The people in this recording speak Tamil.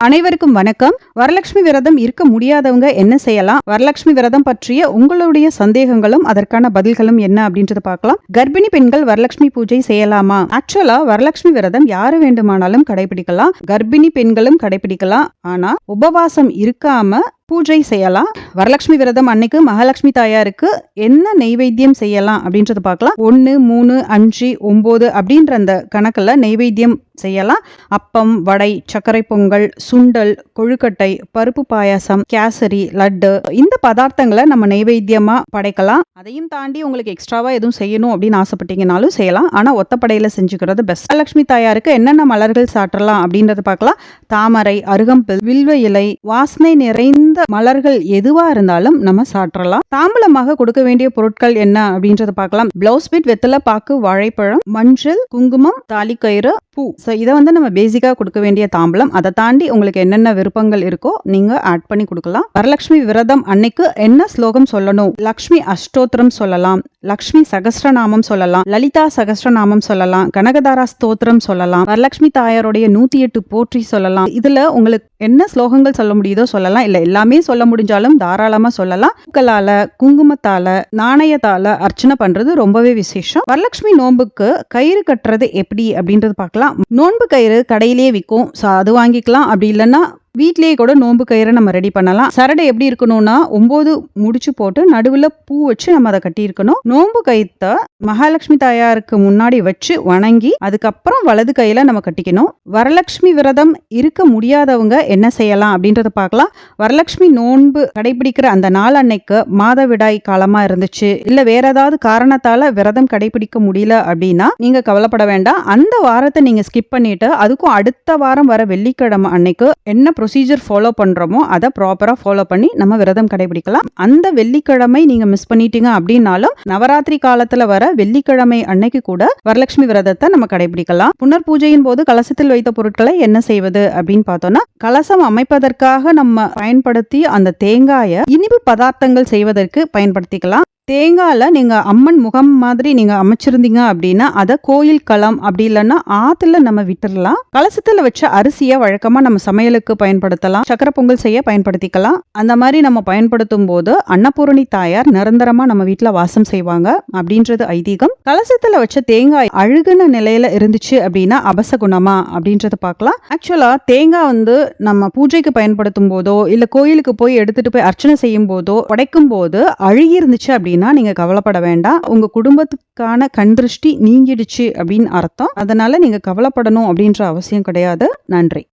அனைவருக்கும் வணக்கம். வரலட்சுமி விரதம் இருக்க முடியாதவங்க என்ன செய்யலாம்? வரலட்சுமி விரதம் பற்றிய உங்களுடைய சந்தேகங்களும் அதற்கான பதில்களும் என்ன அப்படின்றத பார்க்கலாம். கர்ப்பிணி பெண்கள் வரலட்சுமி பூஜை செய்யலாமா? ஆக்சுவலா வரலட்சுமி விரதம் யாரு வேண்டுமானாலும் கடைபிடிக்கலாம். கர்ப்பிணி பெண்களும் கடைபிடிக்கலாம். ஆனா உபவாசம் இருக்காம பூஜை செய்யலாம். வரலட்சுமி விரதம் அன்னைக்கு மகாலட்சுமி தாயாருக்கு என்ன நெய்வேத்தியம் செய்யலாம் அப்படின்றத பார்க்கலாம். ஒன்று மூணு அஞ்சு ஒம்பது அப்படின்ற அந்த கணக்கில் நெய்வேத்தியம் செய்யலாம். அப்பம் வடை சர்க்கரை பொங்கல் சுண்டல் கொழுக்கட்டை பருப்பு பாயாசம் கேசரி லட்டு இந்த பதார்த்தங்களை நம்ம நெய்வேத்தியமாக படைக்கலாம். அதையும் தாண்டி உங்களுக்கு எக்ஸ்ட்ராவாக எதுவும் செய்யணும் அப்படின்னு ஆசைப்பட்டீங்கனாலும் செய்யலாம். ஆனால் ஒத்தப்படையில் செஞ்சுக்கிறது பெஸ்ட் லட்சுமி தாயாருக்கு என்னென்ன மலர்கள் சாற்றலாம் அப்படின்றத பார்க்கலாம். தாமரை அருகம்பில் வில்வ இலை வாசனை நிறைந்த மலர்கள் எதுவா இருந்தாலும் நம்ம சாற்றலாம். தாம்பூலமாக கொடுக்க வேண்டிய பொருட்கள் என்ன அப்படின்றத பார்க்கலாம். பிளவுஸ் பீட் வெத்தலை பாக்கு வாழைப்பழம் மஞ்சள் குங்குமம் தாலிக்கயிறு பூ. ஸோ இதை வந்து நம்ம பேசிக்காக கொடுக்க வேண்டிய தாம்பலம். அதை தாண்டி உங்களுக்கு என்னென்ன விருப்பங்கள் இருக்கோ நீங்க ஆட் பண்ணி கொடுக்கலாம். வரலட்சுமி விரதம் அன்னைக்கு என்ன ஸ்லோகம் சொல்லணும்? லக்ஷ்மி அஷ்டோத்திரம் சொல்லலாம். லக்ஷ்மி சகஸ்ரநாமம் சொல்லலாம். லலிதா சகஸ்ரநாமம் சொல்லலாம். கனகதாரா ஸ்தோத்திரம் சொல்லலாம். வரலட்சுமி தாயாருடைய நூத்தி எட்டு போற்றி சொல்லலாம். இதுல உங்களுக்கு என்ன ஸ்லோகங்கள் சொல்ல முடியுதோ சொல்லலாம். இல்ல எல்லாமே சொல்ல முடிஞ்சாலும் தாராளமா சொல்லலாம். பூக்களால குங்குமத்தால நாணயத்தால அர்ச்சனை பண்றது ரொம்பவே விசேஷம். வரலட்சுமி நோன்புக்கு கயிறு கட்டுறது எப்படி அப்படின்றது பார்க்கலாம். நோன்பு கயிறு கடையிலேயே விற்கும் ஸோ அது வாங்கிக்கலாம். அப்படி இல்லைன்னா வீட்லேயே கூட நோன்பு கயிறை நம்ம ரெடி பண்ணலாம். சரடை எப்படி இருக்கணும்னா ஒம்பது முடிச்சு போட்டு நடுவில் பூ வச்சு நம்ம அதை கட்டியிருக்கணும். நோன்பு கயித்தை மகாலட்சுமி தாயாருக்கு முன்னாடி வச்சு வணங்கி அதுக்கப்புறம் வலது கையில் நம்ம கட்டிக்கணும். வரலட்சுமி விரதம் இருக்க முடியாதவங்க என்ன செய்யலாம் அப்படின்றத பார்க்கலாம். வரலட்சுமி நோன்பு கடைபிடிக்கிற அந்த நாள் அன்னைக்கு மாதவிடாய் காலமாக இருந்துச்சு. இல்லை வேற ஏதாவது காரணத்தால் விரதம் கடைபிடிக்க முடியல அப்படின்னா நீங்கள் கவலைப்பட வேண்டாம். அந்த வாரத்தை நீங்கள் ஸ்கிப் பண்ணிட்டு அதுக்கும் அடுத்த வாரம் வர வெள்ளிக்கிழமை அன்னைக்கு என்ன ப்ரொசீஜர் ஃபாலோ பண்ணுறோமோ அதை ப்ராப்பராக ஃபாலோ பண்ணி நம்ம விரதம் கடைபிடிக்கலாம். அந்த வெள்ளிக்கிழமை நீங்கள் மிஸ் பண்ணிட்டீங்க அப்படின்னாலும் நவராத்திரி காலத்தில் வர வெள்ளிக்கிழமை அன்னைக்கு கூட வரலட்சுமி விரதத்தை நம்ம கடைபிடிக்கலாம். புனர் பூஜையின் போது கலசத்தில் வைத்த பொருட்களை என்ன செய்வது அப்படின்னு பார்த்தோம்னா கலசம் அமைப்பதற்காக நம்ம பயன்படுத்தி அந்த தேங்காயை இனிப்பு பதார்த்தங்கள் செய்வதற்கு பயன்படுத்திக்கலாம். தேங்காயில் நீங்கள் அம்மன் முகம் மாதிரி நீங்கள் அமைச்சிருந்தீங்க அப்படின்னா அதை கோயில் களம் அப்படி இல்லைன்னா ஆற்றுல நம்ம விட்டுடலாம் கலசத்தில் வச்ச அரிசியை வழக்கமாக நம்ம சமையலுக்கு பயன்படுத்தலாம். சக்கரை பொங்கல் செய்ய பயன்படுத்திக்கலாம். அந்த மாதிரி நம்ம பயன்படுத்தும் போது அன்னபூரணி தாயார் நிரந்தரமாக நம்ம வீட்டில் வாசம் செய்வாங்க அப்படின்றது ஐதீகம். கலசத்தில் வச்ச தேங்காய் அழுகுன நிலையில் இருந்துச்சு அப்படின்னா அபசகுணமா அப்படின்றத பார்க்கலாம். ஆக்சுவலாக தேங்காய் வந்து நம்ம பூஜைக்கு பயன்படுத்தும் போதோ இல்லை கோயிலுக்கு போய் எடுத்துகிட்டு போய் அர்ச்சனை செய்யும் போதோ உடைக்கும் போது அழுகி இருந்துச்சு அப்படின்னா நீங்க கவலைப்பட வேண்டாம். உங்க குடும்பத்துக்கான கண் திருஷ்டி நீங்கிடுச்சு அப்படின்னு அர்த்தம். அதனால நீங்க கவலைப்படணும் அப்படின்ற அவசியம் கிடையாது. நன்றி.